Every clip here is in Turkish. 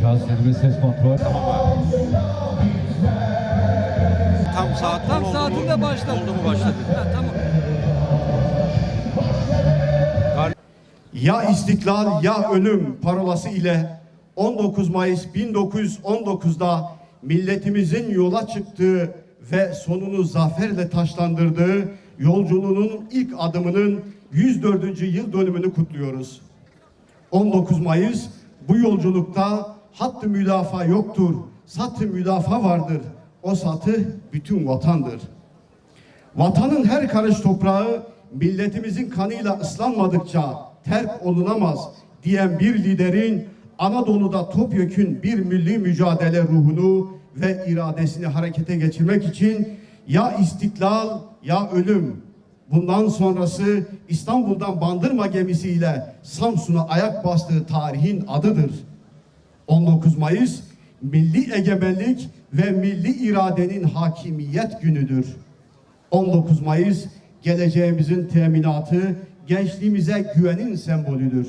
Cihaz ses kontrol. Tam saat Tam saatinde başladı. Oldu mu başladı? Ha, tamam. Ya istiklal ya ölüm parolası ile 19 Mayıs 1919'da milletimizin yola çıktığı ve sonunu zaferle taşlandırdığı yolculuğunun ilk adımının 104. yıl dönümünü kutluyoruz. 19 Mayıs bu yolculukta hattı müdafaa yoktur, satı müdafaa vardır. O satı bütün vatandır. Vatanın her karış toprağı milletimizin kanıyla ıslanmadıkça terk olunamaz diyen bir liderin Anadolu'da topyekün bir milli mücadele ruhunu ve iradesini harekete geçirmek için ya istiklal ya ölüm bundan sonrası İstanbul'dan Bandırma gemisiyle Samsun'a ayak bastığı tarihin adıdır. 19 Mayıs milli egemenlik ve milli iradenin hakimiyet günüdür. 19 Mayıs geleceğimizin teminatı, gençliğimize güvenin sembolüdür.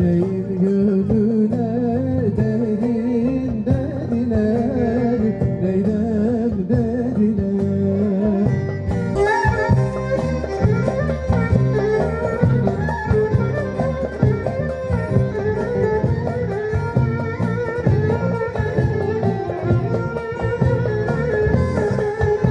day.